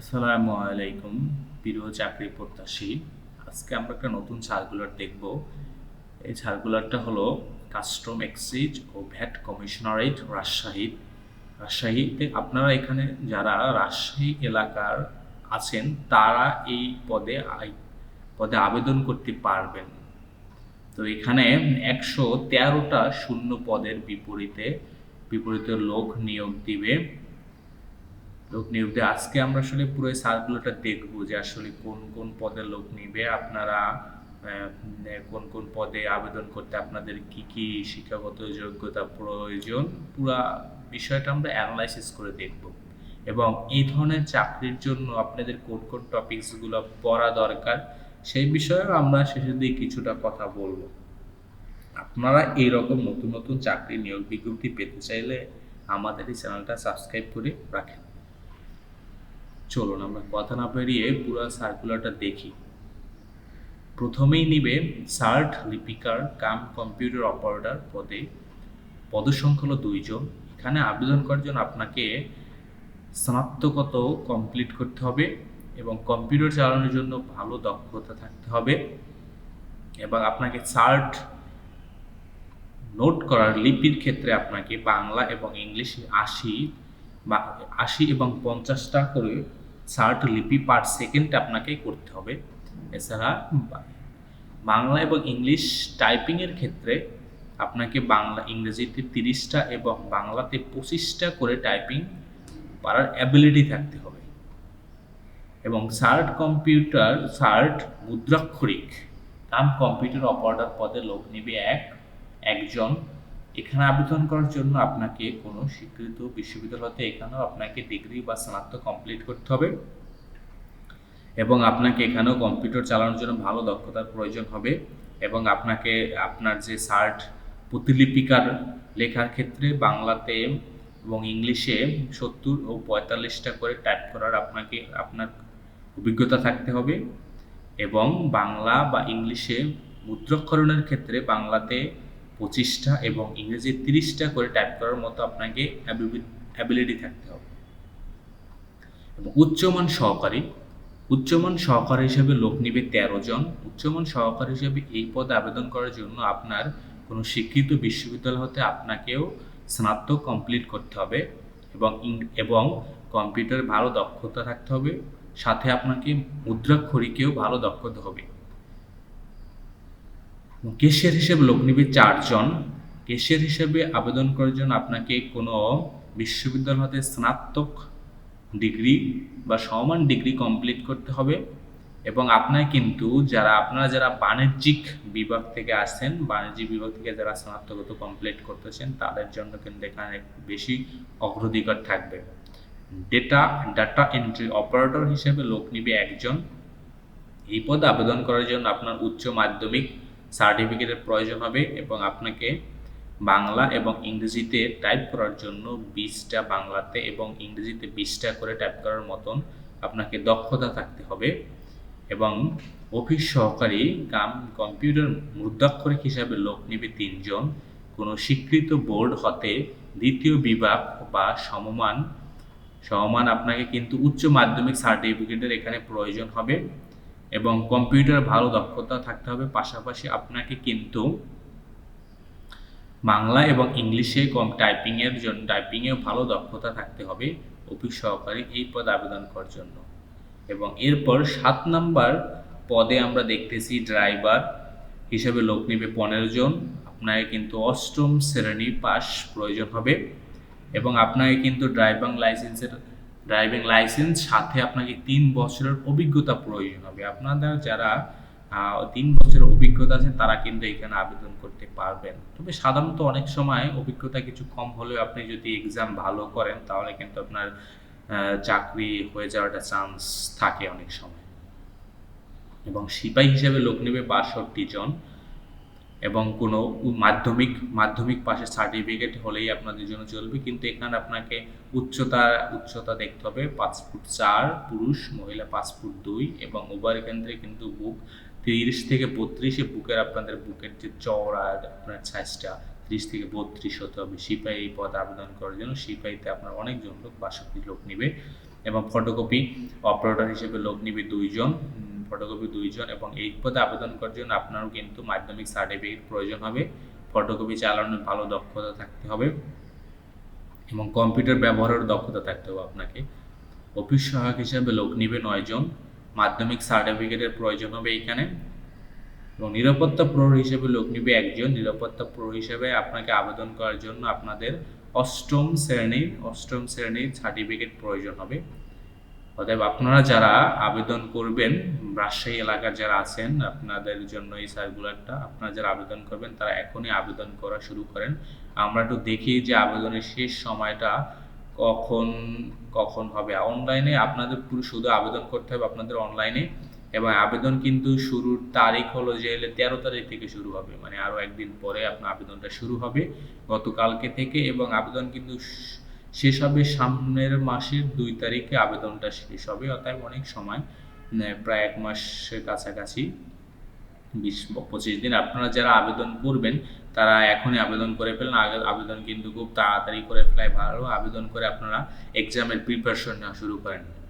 আসসালামু আলাইকুম, প্রিয় চাকরি প্রত্যাশী। আজকে আমরা একটা নতুন সার্কুলার দেখব। এই সার্কুলারটা হলো কাস্টম এক্সচেঞ্জ ও ভ্যাট কমিশনারেট রাজশাহী। রাজশাহীতে আপনারা এখানে যারা রাজশাহী এলাকার আছেন, তারা এই পদে পদে আবেদন করতে পারবেন। তো এখানে একশো তেরোটা শূন্য পদের বিপরীতে বিপরীতে লোক নিয়োগ দিবে। লোক নিয়োগ আজকে আমরা আসলে পুরো সার্কুলারটা দেখব যে আসলে কোন কোন পদে লোক নিবে। আপনারা কোন কোন পদে আবেদন করতে আপনাদের কি কি শিক্ষাগত যোগ্যতা প্রয়োজন, পুরা বিষয়টা আমরা অ্যানালাইসিস করে দেখব। এবং এই ধরনের চাকরির জন্য আপনাদের কোন কোন টপিকসগুলো পড়া দরকার, সেই বিষয়েও আমরা শেষের দিকে কিছুটা কথা বলব। আপনারা এইরকম নতুন নতুন চাকরি নিয়োগ বিজ্ঞপ্তি পেতে চাইলে আমাদের এই চ্যানেলটা সাবস্ক্রাইব করে রাখেন। চলুন আমরা কথা না পেরিয়ে পুরো সার্কুলারটা দেখি। প্রথমেই নিবে সার্ট লিপিকার কাম কম্পিউটার অপারেটর পদে। পদসংখ্যা হলো দুইজন। এখানে আবেদন করার জন্য আপনাকে স্নাতকত কমপ্লিট করতে হবে এবং কম্পিউটার চালানোর জন্য ভালো দক্ষতা থাকতে হবে। এবং আপনাকে সার্ট নোট করার লিপির ক্ষেত্রে আপনাকে বাংলা এবং ইংলিশে আশি বা আশি এবং পঞ্চাশটা করে ষাট লিপি পার সেকেন্ড আপনাকে করতে হবে। এছাড়া বাংলা এবং ইংলিশ টাইপিংয়ের ক্ষেত্রে আপনাকে বাংলা, ইংরেজিতে তিরিশটা এবং বাংলাতে পঁচিশটা করে টাইপিং পারার অ্যাবিলিটি থাকতে হবে। এবং সার্ট কম্পিউটার সার্ট মুদ্রাক্ষরিক কাম কম্পিউটার অপারেটর পদে লোক নেবে এক, একজন। এখানে আবেদন করার জন্য আপনাকে কোনো স্বীকৃত বিশ্ববিদ্যালয়তে এখানেও আপনাকে ডিগ্রি বা স্নাতক কমপ্লিট করতে হবে এবং আপনাকে এখানেও কম্পিউটার চালানোর জন্য ভালো দক্ষতার প্রয়োজন হবে এবং আপনাকে, আপনার যে সার্ট প্রতিলিপিকার লেখার ক্ষেত্রে বাংলাতে এবং ইংলিশে সত্তর ও পঁয়তাল্লিশটা করে টাইপ করার আপনাকে, আপনার অভিজ্ঞতা থাকতে হবে এবং বাংলা বা ইংলিশে মুদ্রাক্ষরণের ক্ষেত্রে বাংলাতে পঁচিশটা এবং ইংরেজি তিরিশটা করে টাইপ করার মতো আপনাকে অ্যাবিলিটি থাকতে হবে। এবং উচ্চমান সহকারী উচ্চমান সহকারী হিসেবে লোক নিবে তেরো জন। উচ্চমান সহকারী হিসেবে এই পদে আবেদন করার জন্য আপনার কোনো শিক্ষিত বিশ্ববিদ্যালয় হতে আপনাকেও স্নাতক কমপ্লিট করতে হবে এবং এবং কম্পিউটার ভালো দক্ষতা থাকতে হবে। সাথে আপনাকে মুদ্রাক্ষরিকেও ভালো দক্ষতা হবে। কেশিয়ার হিসেবে লোক নিবে চারজন? কেশিয়ার হিসেবে আবেদন করার জন্য আপনাকে কোনো বিশ্ববিদ্যালয় হতে স্নাতক ডিগ্রি বা সমান ডিগ্রি কমপ্লিট করতে হবে? এবং আপনার কিন্তু যারা, আপনারা যারা বাণিজ্যিক বিভাগ থেকে আসছেন, বাণিজ্যিক বিভাগ থেকে যারা স্নাতকত কমপ্লিট করতেছেন, তাদের জন্য কিন্তু এখানে বেশি অগ্রাধিকার থাকবে। ডেটা ডাটা এন্ট্রি অপারেটর হিসেবে লোক নিবে একজন। এই পদে আবেদন করার জন্য আপনার উচ্চ মাধ্যমিক সার্টিফিকেটের প্রয়োজন হবে এবং আপনাকে বাংলা এবং ইংরেজিতে টাইপ করার জন্য বিশটা বাংলাতে এবং ইংরেজিতে বিশটা করে টাইপ করার মতন আপনাকে দক্ষতা থাকতে হবে এবং অফিস সহকারী কাম কম্পিউটার মুদ্রাক্ষরিক হিসাবে লোক নেবে তিনজন। কোনো স্বীকৃত বোর্ড হতে দ্বিতীয় বিভাগ বা সমমান সমমান আপনাকে কিন্তু উচ্চ মাধ্যমিক সার্টিফিকেটের এখানে প্রয়োজন হবে। এবং কম্পিউটার ভালো দক্ষতা থাকতে হবে, পাশাপাশি আপনাকে কিন্তু বাংলা এবং ইংলিশে কম টাইপিংয়ের জন্য টাইপিংয়েও ভালো দক্ষতা থাকতে হবে অফিস সহকারী এই পদে আবেদন করার জন্য। এবং এরপর সাত নাম্বার পদে আমরা দেখতেছি ড্রাইভার হিসেবে লোক নেবে পনেরো জন, আপনাকে কিন্তু অষ্টম শ্রেণি পাস প্রয়োজন হবে। এবং আপনাকে কিন্তু ড্রাইভিং লাইসেন্সের ড্রাইভিং লাইসেন্স সাথে আপনাকে তিন বছরের অভিজ্ঞতা প্রয়োজন হবে। আপনাদের যারা তিন বছরের অভিজ্ঞতা আছে, তারা কিন্তু এখানে আবেদন করতে পারবেন। তবে সাধারণত অনেক সময় অভিজ্ঞতা কিছু কম হলেও আপনি যদি এক্সাম ভালো করেন, তাহলে কিন্তু আপনার চাকরি হয়ে যাওয়ার একটা চান্স থাকে অনেক সময়। এবং সিপাহী হিসেবে লোক নেবে বাষট্টি জন। এবং কোনো মাধ্যমিক মাধ্যমিক পাশে সার্টিফিকেট হলেই আপনাদের জন্য চলবে। কিন্তু এখানে আপনাকে উচ্চতা উচ্চতা দেখতে হবে। পাঁচ ফুট চার পুরুষ, মহিলা পাঁচ ফুট দুই এবং উভয় কেন্দ্রে কিন্তু বুক তিরিশ থেকে বত্রিশে বুকের আপনাদের বুকের যে চওড়া আপনার সাইজটা ত্রিশ থেকে বত্রিশ হতে হবে। সিপাহী এই পদ আবেদন করার জন্য সিপাহীতে আপনার অনেকজন লোক, বাষট্টি লোক নিবে এবং ফটোকপি অপারেটর হিসেবে লোক নিবে দুইজন। ফটোকপি দুইজন এবং এই পদে আবেদন করার জন্য আপনারও কিন্তু মাধ্যমিক সার্টিফিকেট প্রয়োজন হবে। ফটোকপি চালানোর ভালো দক্ষতা থাকতে হবে এবং কম্পিউটার ব্যবহারের দক্ষতা থাকতে হবে আপনাকে। অফিস সহায়ক হিসেবে লোক নিবে নয়জন, মাধ্যমিক সার্টিফিকেটের প্রয়োজন হবে এইখানে। এবং নিরাপত্তা প্রহরী হিসেবে লোক নিবে একজন, নিরাপত্তা প্রহরী হিসেবে আপনাকে আবেদন করার জন্য আপনাদের অষ্টম শ্রেণির অষ্টম শ্রেণির সার্টিফিকেট প্রয়োজন হবে। অতএব আপনারা যারা আবেদন করবেন, রাজশাহী এলাকার যারা আছেন, আপনাদের জন্য এই সার্কুলারটা আপনারা যারা আবেদন করবেন, তারা এখনই আবেদন করা শুরু করেন। আমরা একটু দেখি যে আবেদনের শেষ সময়টা কখন কখন হবে। অনলাইনে আপনাদের পুরো শুধু আবেদন করতে হবে আপনাদের অনলাইনে এবং আবেদন কিন্তু শুরুর তারিখ হলো যে এলে তেরো তারিখ থেকে শুরু হবে মানে আরও একদিন পরে আপনার আবেদনটা শুরু হবে গতকালকে থেকে, এবং আবেদন কিন্তু শেষ হবে সামনের মাসের দুই তারিখে আবেদনটা শেষ হবে, অতএব অনেক সময় প্রায় এক মাসের কাছাকাছি, বিশ, পঁচিশ দিন। আপনারা যারা আবেদন করবেন, তারা এখনই আবেদন করে ফেলেন। আবেদন কিন্তু খুব তাড়াতাড়ি করে ফেলাই ভালো। আবেদন করে আপনারা এক্সামের প্রিপারেশন নেওয়া শুরু করেন।